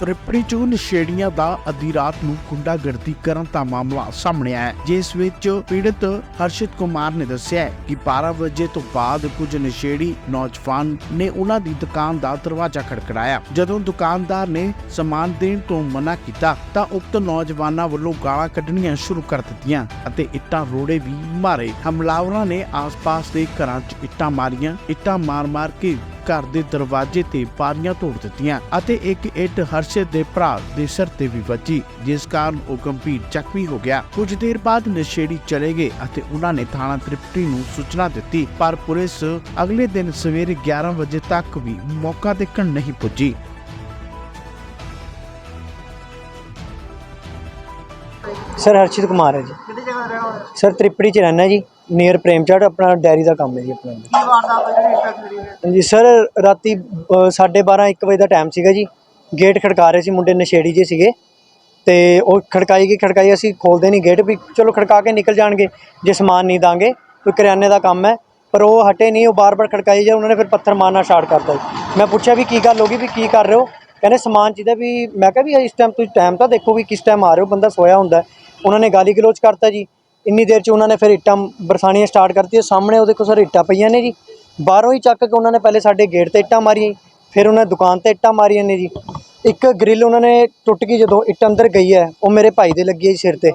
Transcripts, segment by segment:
ਤ੍ਰਿਪੜੀ ਚ ਨਸ਼ੇੜੀਆਂ ਦਾ ਅੱਧੀ ਰਾਤ ਨੂੰ ਗੁੰਡਾਗਰਦੀ ਕਰਨ ਦਾ ਮਾਮਲਾ ਸਾਹਮਣੇ ਆਇਆ ਜਿਸ ਵਿੱਚ ਪੀੜਤ ਹਰਸ਼ਿਤ ਕੁਮਾਰ ਨੇ ਦੱਸਿਆ ਕਿ 12 ਵਜੇ ਤੋਂ ਬਾਅਦ ਕੁਝ ਨਸ਼ੇੜੀ ਨੌਜਵਾਨ ਨੇ ਉਹਨਾਂ ਦੀ ਦੁਕਾਨ ਦਾ ਦਰਵਾਜ਼ਾ ਖੜਕੜਾਇਆ ਜਦੋਂ ਦੁਕਾਨਦਾਰ ਨੇ ਸਮਾਨ ਦੇਣ ਤੋਂ ਮਨਾ ਕੀਤਾ, ਤਾਂ ਉਕਤ ਨੌਜਵਾਨਾਂ ਵੱਲੋਂ ਗਾਲਾਂ ਕੱਢਣੀਆਂ ਸ਼ੁਰੂ ਕਰ ਦਿੱਤੀਆਂ ਅਤੇ ਇੱਟਾਂ ਰੋੜੇ ਵੀ ਮਾਰੇ। ਹਮਲਾਵਰਾਂ ਨੇ ਆਸ-ਪਾਸ ਦੇ ਘਰਾਂ 'ਚ ਇੱਟਾਂ ਮਾਰੀਆਂ, ਇੱਟਾਂ ਮਾਰ-ਮਾਰ ਕੇ ਘਰ ਦੇ ਦਰਵਾਜ਼ੇ ਤੇ ਪਾਰੀਆਂ ਤੋੜ ਦਿੱਤੀਆਂ ਅਤੇ ਇੱਕ ਇੱਟ ਹਰਸ਼ਿਤ ਦੇ ਭਰਾ ਦੇ ਸਿਰ ਤੇ ਵੀ ਵੱਜੀ ਜਿਸ ਕਾਰਨ ਉਹ ਗੰਭੀਰ ਜ਼ਖਮੀ ਹੋ ਗਿਆ। ਕੁਝ ਦੇਰ ਬਾਅਦ ਨਸ਼ੇੜੀ ਚਲੇ ਗਏ ਅਤੇ ਉਹਨਾਂ ਨੇ ਥਾਣਾ ਤ੍ਰਿਪਟੀ ਨੂੰ ਸੂਚਨਾ ਦਿੱਤੀ ਪਰ ਪੁਲਿਸ ਅਗਲੇ ਦਿਨ ਸਵੇਰੇ 11 ਵਜੇ ਤੱਕ ਵੀ ਮੌਕਾ ਦੇਖਣ ਨਹੀਂ ਪੁੱਜੀ। ਸਰ ਹਰਸ਼ਿਤ ਕੁਮਾਰ ਹੈ ਜੀ। ਕਿਹੜੀ ਜਗ੍ਹਾ ਰਹਿਣਾ ਹੋਇਆ ਸਰ ਤ੍ਰਿਪੜੀ ਚ ਰਹਿਣਾ ਜੀ। ਨੀਅਰ ਪ੍ਰੇਮਚੜ ਆਪਣਾ ਡੈਰੀ ਦਾ ਕੰਮ ਹੈ ਜੀ ਆਪਣਾ। ਕੀ ਵਾਰਦਾਤ ਹੋਈ ਜਿਹੜੀ ਇੱਟਾਂ ਖੜੀ ਹੋਈ ਜੀ ਸਰ ਰਾਤੀ 12:30 1 ਵਜੇ ਦਾ ਟਾਈਮ ਸੀਗਾ ਜੀ। ਗੇਟ ਖੜਕਾ ਰਹੇ ਸੀ, ਮੁੰਡੇ ਨਸ਼ੇੜੀ ਜੇ ਸੀਗੇ। ਤੇ ਉਹ ਖੜਕਾਈ ਗਈ, ਖੜਕਾਈ, ਅਸੀਂ ਖੋਲਦੇ ਨਹੀਂ ਗੇਟ ਵੀ, ਚਲੋ ਖੜਕਾ ਕੇ ਨਿਕਲ ਜਾਣਗੇ, ਜੇ ਸਮਾਨ ਨਹੀਂ ਦਾਂਗੇ, ਕੋਈ ਕਰਿਆਨੇ ਦਾ ਕੰਮ ਹੈ। ਪਰ ਉਹ ਹਟੇ ਨਹੀਂ, ਉਹ ਬਾਰ-ਬਾਰ ਖੜਕਾਈ ਜਾ ਉਹਨਾਂ ਨੇ ਫਿਰ ਪੱਥਰ ਮਾਰਨਾ ਸਟਾਰਟ ਕਰਤਾ ਜੀ। ਮੈਂ ਪੁੱਛਿਆ ਵੀ ਕੀ ਗੱਲ ਹੋ ਗਈ, ਵੀ ਕੀ ਕਰ ਰਹੇ ਹੋ? ਕਹਿੰਦੇ ਸਮਾਨ ਚਾਹੀਦਾ ਵੀ, ਮੈਂ ਕਿਹਾ ਵੀ ਇਸ ਟਾਈਮ ਤੁਸੀਂ ਟਾਈਮ ਤਾਂ ਦੇਖੋ ਵੀ ਕਿਸ ਟਾਈਮ ਆ ਰਹੇ ਹੋ, ਬੰਦਾ ਸੋਇਆ ਹੁੰਦਾ ਉਹਨਾਂ ਨੇ ਗਾਲੀ ਗਲੋਚ ਕਰਤਾ ਜੀ। ਇੰਨੀ ਦੇਰ ਚ ਉਹਨਾਂ ਨੇ ਫਿਰ ਇੱਟਾਂ ਬਰਸਾਣੀਆਂ ਸਟਾਰਟ ਕਰਤੀਆਂ, ਸਾਹਮਣੇ ਉਹਦੇ ਕੋਲ ਸਰ ਇੱਟਾਂ ਪਈਆਂ ਨੇ ਜੀ। ਬਾਹਰੋਂ ਹੀ ਚੱਕ ਕੇ ਉਹਨਾਂ ਨੇ ਪਹਿਲੇ ਸਾਡੇ ਗੇਟ ਤੇ ਇੱਟਾਂ ਮਾਰੀਆਂ ਫਿਰ ਉਹਨਾਂ ਨੇ ਦੁਕਾਨ ਤੇ ਇੱਟਾਂ ਮਾਰੀਆਂ ਨੇ ਜੀ। ਇੱਕ ਗ੍ਰਿਲ ਉਹਨਾਂ ਨੇ ਟੁੱਟ ਗਈ ਜਦੋਂ ਇੱਟ ਅੰਦਰ ਗਈ ਹੈ, ਉਹ ਮੇਰੇ ਭਾਈ ਦੇ ਲੱਗੀ ਹੈ ਜੀ ਸਿਰ ਤੇ।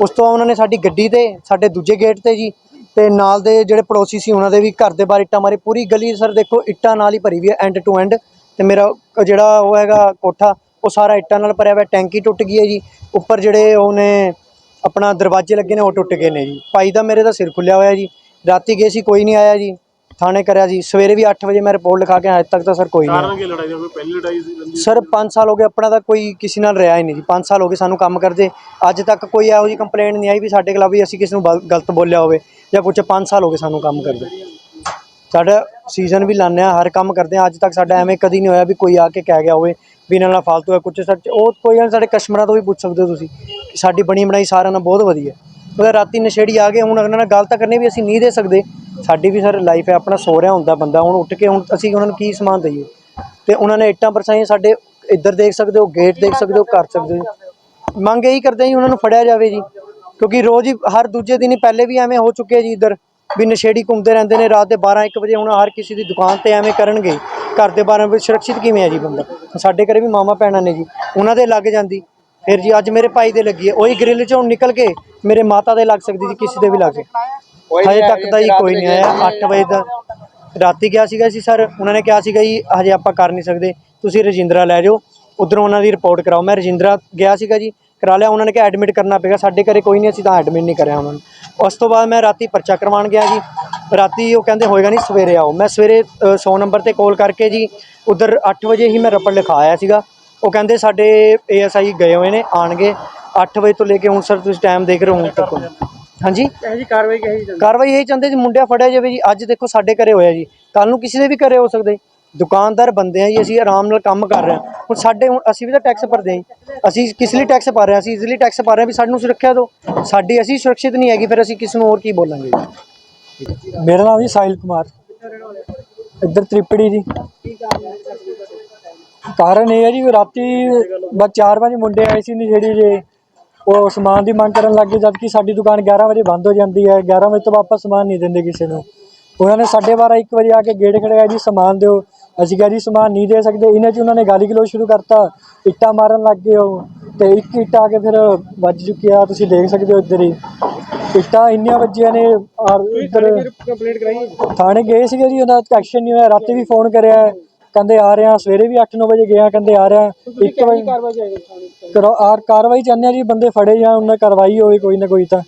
ਉਸ ਤੋਂ ਬਾਅਦ ਉਹਨਾਂ ਨੇ ਸਾਡੀ ਗੱਡੀ ਤੇ, ਸਾਡੇ ਦੂਜੇ ਗੇਟ ਤੇ ਜੀ, ਤੇ ਨਾਲ ਦੇ ਜਿਹੜੇ ਪੜੋਸੀ ਸੀ ਉਹਨਾਂ ਦੇ ਵੀ ਘਰ ਦੇ ਬਾਹਰ ਇੱਟਾਂ ਮਾਰੀ। ਪੂਰੀ ਗਲੀ ਸਰ ਦੇਖੋ ਇੱਟਾਂ ਨਾਲ ਹੀ ਭਰੀ ਵੀ ਹੈ ਐਂਡ ਟੂ ਐਂਡ ਤੇ ਮੇਰਾ ਜਿਹੜਾ ਉਹ ਹੈਗਾ ਕੋਠਾ, ਉਹ ਸਾਰਾ ਇੱਟਾਂ ਨਾਲ ਭਰਿਆ ਹੋਇਆ, ਟੈਂਕੀ ਟੁੱਟ ਗਈ ਹੈ ਜੀ। ਉੱਪਰ ਜਿਹੜੇ ਉਹਨੇ ਆਪਣਾ ਦਰਵਾਜ਼ੇ ਲੱਗੇ ਨੇ ਉਹ ਟੁੱਟ ਗਏ ਨੇ ਜੀ। ਭਾਈ ਦਾ ਮੇਰੇ ਦਾ ਸਿਰ ਖੁੱਲਿਆ ਹੋਇਆ ਜੀ। ਰਾਤੀ ਗਏ ਸੀ ਕੋਈ ਨਹੀਂ ਆਇਆ ਜੀ। ਥਾਣੇ ਕਰਿਆ ਜੀ। ਸਵੇਰੇ ਵੀ 8 ਵਜੇ ਮੈਂ ਰਿਪੋਰਟ ਲਿਖਾ ਕੇ ਆਇਆ, ਅੱਜ ਤੱਕ ਤਾਂ ਸਰ ਕੋਈ ਨਹੀਂ। ਕਾਰਨ ਕੀ ਲੜਾਈ ਦਾ? ਕੋਈ ਪਹਿਲੀ ਲੜਾਈ ਸੀ ਸਰ 5 ਸਾਲ ਹੋ ਗਏ ਆਪਣਾ ਤਾਂ ਕੋਈ ਕਿਸੇ ਨਾਲ ਰਿਹਾ ਹੀ ਨਹੀਂ ਜੀ। 5 ਸਾਲ ਹੋ ਗਏ ਸਾਨੂੰ ਕੰਮ ਕਰਦੇ। ਅੱਜ ਤੱਕ ਕੋਈ ਇਹੋ ਜਿਹੀ ਕੰਪਲੇਂਟ ਨਹੀਂ ਆਈ ਵੀ ਸਾਡੇ ਖਿਲਾਫ ਵੀ ਅਸੀਂ ਕਿਸੇ ਨੂੰ ਬਲ- ਗਲਤ ਬੋਲਿਆ ਹੋਵੇ ਜਾਂ ਕੁਝ 5 ਸਾਲ ਹੋ ਗਏ ਸਾਨੂੰ ਕੰਮ ਕਰਦੇ। ਸਾਡਾ ਸੀਜ਼ਨ ਵੀ ਲਾਉਂਦੇ ਹਾਂ ਹਰ ਕੰਮ ਕਰਦੇ ਹਾਂ। ਅੱਜ ਤੱਕ ਸਾਡਾ ਐਵੇਂ ਕਦੀ ਨਹੀਂ ਹੋਇਆ ਵੀ ਕੋਈ ਆ ਕੇ ਕਹਿ ਗਿਆ ਹੋਵੇ। ਵੀ ਇਹਨਾਂ ਨਾਲ ਫਾਲਤੂ ਹੈ ਕੁਝ ਸੱਚ ਉਹ ਕੋਈ ਗੱਲ ਸਾਡੇ ਕਸਟਮਰਾਂ ਤੋਂ ਵੀ ਪੁੱਛ ਸਕਦੇ ਹੋ ਤੁਸੀਂ ਕਿ ਸਾਡੀ ਬਣੀ ਬਣਾਈ ਸਾਰਿਆਂ ਨਾਲ ਬਹੁਤ ਵਧੀਆ। ਉਹਦਾ ਰਾਤੀ ਨਸ਼ੇੜੀ ਆ ਗਏ, ਹੁਣ ਉਹਨਾਂ ਨਾਲ ਗੱਲ ਤਾਂ ਕਰਨੀ ਵੀ ਅਸੀਂ ਨਹੀਂ ਦੇ ਸਕਦੇ। ਸਾਡੀ ਵੀ ਸਰ ਲਾਈਫ ਹੈ, ਆਪਣਾ ਸੋ ਰਿਹਾ ਹੁੰਦਾ ਬੰਦਾ। ਹੁਣ ਉੱਠ ਕੇ ਹੁਣ ਅਸੀਂ ਉਹਨਾਂ ਨੂੰ ਕੀ ਸਮਾਨ ਦਈਏ? ਤੇ ਉਹਨਾਂ ਨੇ ਇੱਟਾਂ ਪਰਸਾਈਆਂ ਸਾਡੇ ਇੱਧਰ ਦੇਖ ਸਕਦੇ ਹੋ, ਗੇਟ ਦੇਖ ਸਕਦੇ ਹੋ ਕਰ ਸਕਦੇ ਹੋ। ਮੰਗ ਇਹੀ ਕਰਦੇ ਜੀ, ਉਹਨਾਂ ਨੂੰ ਫੜਿਆ ਜਾਵੇ ਜੀ। ਕਿਉਂਕਿ ਰੋਜ਼ ਹੀ ਹਰ ਦੂਜੇ ਦਿਨ ਹੀ ਪਹਿਲੇ ਵੀ ਐਵੇਂ ਹੋ ਚੁੱਕੇ ਜੀ ਇੱਧਰ, ਵੀ ਨਸ਼ੇੜੀ ਘੁੰਮਦੇ ਰਹਿੰਦੇ ਨੇ। ਰਾਤ ਦੇ 12 1 ਵਜੇ ਹੁਣ ਹਰ ਕਿਸੇ ਦੀ ਦੁਕਾਨ ਤੇ ਐਵੇਂ ਕਰਨਗੇ। ਘਰ ਦੇ 12 ਵਜੇ ਸੁਰੱਖਿਅਤ ਕਿਵੇਂ ਹੈ ਜੀ ਬੰਦਾ? ਸਾਡੇ ਘਰੇ ਵੀ ਮਾਮਾ ਭੈਣਾਂ ਨੇ ਜੀ। ਉਹਨਾਂ ਦੇ ਲੱਗ ਜਾਂਦੀ। ਫਿਰ ਜੀ ਅੱਜ ਮੇਰੇ ਭਾਈ ਦੇ ਲੱਗੀ ਹੈ। ਉਹੀ ਗ੍ਰਿਲ ਚੋਂ ਨਿਕਲ ਕੇ ਮੇਰੇ ਮਾਤਾ ਦੇ ਲੱਗ ਸਕਦੀ ਜੀ ਕਿਸੇ ਦੇ ਵੀ ਲੱਗ ਸਕਦੀ। ਹਜੇ ਤੱਕ ਤਾਂ ਜੀ ਕੋਈ ਨਹੀਂ ਆਇਆ। 8 ਵਜੇ ਦਾ ਰਾਤੀ ਗਿਆ ਸੀਗਾ ਜੀ ਸਰ। ਉਹਨਾਂ ਨੇ ਕਿਹਾ ਸੀਗਾ ਜੀ ਹਜੇ ਆਪਾਂ ਕਰ ਨਹੀਂ ਸਕਦੇ। ਤੁਸੀਂ ਰਜਿੰਦਰਾ ਲੈ ਜਾਓ। ਉਧਰੋਂ ਉਹਨਾਂ ਦੀ ਰਿਪੋਰਟ ਕਰਾਓ। ਮੈਂ ਰਜਿੰਦਰਾ ਗਿਆ ਸੀਗਾ ਜੀ। ਕਰਾ ਲਿਆ। ਉਹਨਾਂ ਨੇ ਕਿਹਾ ਐਡਮਿਟ ਕਰਨਾ ਪਏਗਾ। ਸਾਡੇ ਘਰੇ ਕੋਈ ਨਹੀਂ ਅਸੀਂ ਤਾਂ ਐਡਮਿਟ ਨਹੀਂ ਕਰਿਆ ਉਹਨਾਂ ਨੂੰ। ਉਸ ਤੋਂ ਬਾਅਦ ਮੈਂ ਰਾਤੀ ਪਰਚਾ ਕਰਵਾਉਣ ਗਿਆ ਜੀ। ਰਾਤੀ ਉਹ ਕਹਿੰਦੇ ਹੋਏਗਾ ਨਹੀਂ ਸਵੇਰੇ ਆਓ। ਮੈਂ ਸਵੇਰੇ 100 ਨੰਬਰ ਤੇ ਕਾਲ ਕਰਕੇ ਜੀ ਉਧਰ 8 ਵਜੇ ਹੀ ਮੈਂ ਰਪੜ ਲਿਖਾ ਆਇਆ ਸੀਗਾ। ਉਹ ਕਹਿੰਦੇ ਸਾਡੇ ਏਐਸਆਈ ਗਏ ਹੋਏ ਨੇ ਆਣਗੇ 8 ਵਜੇ ਤੋਂ ਲੈ ਕੇ ਹੁਣ ਸਰ ਤੁਸੀਂ ਟਾਈਮ ਦੇਖ ਰਹੇ ਹੋ ਹੁਣ ਤੱਕ। ਹਾਂਜੀ? ਇਹ ਜੀ ਕਾਰਵਾਈ ਕਹੀ ਜਾਂਦੀ? ਕਾਰਵਾਈ ਇਹ ਚਾਹੁੰਦੇ ਜੀ ਮੁੰਡਿਆ ਫੜਿਆ ਜਾਵੇ ਜੀ। ਅੱਜ ਦੇਖੋ ਸਾਡੇ ਘਰੇ ਹੋਇਆ ਜੀ। ਕੱਲ ਨੂੰ ਕਿਸੇ ਦੇ ਵੀ ਘਰੇ ਹੋ ਸਕਦੇ। ਦੁਕਾਨਦਾਰ ਬੰਦੇ ਆ ਜੀ ਅਸੀਂ ਆਰਾਮ ਨਾਲ ਕੰਮ ਕਰ ਰਹੇ ਹਾਂ। ਹੁਣ ਸਾਡੇ ਹੁਣ ਅਸੀਂ ਵੀ ਤਾਂ ਟੈਕਸ ਭਰਦੇ ਹਾਂ। ਅਸੀਂ ਕਿਸ ਲਈ ਟੈਕਸ ਭਰ ਰਹੇ ਹਾਂ? ਅਸੀਂ ਇਸ ਲਈ ਟੈਕਸ ਭਰ ਰਹੇ ਹਾਂ ਵੀ ਸਾਨੂੰ ਸੁਰੱਖਿਆ ਦਿਓ। ਸਾਡੀ ਅਸੀਂ ਸੁਰੱਖਿਅਤ ਨਹੀਂ ਹੈਗੀ ਫਿਰ ਅਸੀਂ ਕਿਸ ਨੂੰ ਹੋਰ ਕੀ ਬੋਲਾਂਗੇ ਮੇਰਾ ਨਾਮ ਜੀ ਸਾਹਿਲ ਕੁਮਾਰ। ਇੱਧਰ ਤ੍ਰਿਪੜੀ ਜੀ। ਕਾਰਨ ਇਹ ਹੈ ਜੀ, ਰਾਤੀ ਬਸ ਚਾਰ ਪੰਜ ਮੁੰਡੇ ਆਏ ਸੀ ਨੀ ਜਿਹੜੀ ਜੇ ਉਹ ਸਮਾਨ ਦੀ ਮੰਗ ਕਰਨ ਲੱਗੇ ਜਦ ਕਿ ਸਾਡੀ ਦੁਕਾਨ 11 ਵਜੇ ਬੰਦ ਹੋ ਜਾਂਦੀ ਹੈ। 11 ਵਜੇ ਤੋਂ ਵਾਪਸ ਸਮਾਨ ਨਹੀਂ ਦਿੰਦੇ ਕਿਸੇ ਨੂੰ। ਉਹਨਾਂ ਨੇ 12:30 1 ਵਜੇ ਆ ਕੇ ਗੇਟ ਖੜਿਆ ਜੀ ਸਮਾਨ ਦਿਓ। ਅਸੀਂ ਕਿਹਾ ਜੀ, ਸਮਾਨ ਨਹੀਂ ਦੇ ਸਕਦੇ। ਇਹਨਾਂ 'ਚ ਉਹਨਾਂ ਨੇ ਗਾਲੀ ਗਲੋਚ ਸ਼ੁਰੂ ਕਰਤਾ। ਇੱਟਾਂ ਮਾਰਨ ਲੱਗ ਗਏ ਉਹ। ਤੇ ਇੱਕ ਇੱਟ ਆ ਕੇ ਫਿਰ ਵੱਜ ਚੁੱਕੀ ਆ। ਤੁਸੀਂ ਦੇਖ ਸਕਦੇ ਹੋ ਇੱਧਰ ਹੀ। ਇੱਟਾਂ ਇੰਨੀਆਂ ਵੱਜੀਆਂ ਨੇ ਔਰ ਇੱਧਰ ਕੰਪਲੀਟ ਕਰਾਈ? ਥਾਣੇ ਗਏ ਸੀਗੇ ਜੀ ਉਹਦਾ ਐਕਸ਼ਨ ਨਹੀਂ ਹੋਇਆ ਰਾਤੀ ਵੀ ਫੋਨ ਕਰਿਆ ਕਹਿੰਦੇ ਆ ਰਹੇ ਆ ਸਵੇਰੇ ਵੀ 8-9 ਵਜੇ ਗਿਆ ਕਹਿੰਦੇ ਆ ਰਹੇ ਆ 1 ਵਜੇ ਕਰੋ ਆਰ ਕਾਰਵਾਈ ਚਾਹੁੰਦੇ ਆ ਜੀ ਬੰਦੇ ਫੜੇ ਜਾਣ ਉਹਨਾਂ ਕਾਰਵਾਈ ਹੋਵੇ ਕੋਈ ਨਾ ਕੋਈ ਤਾਂ।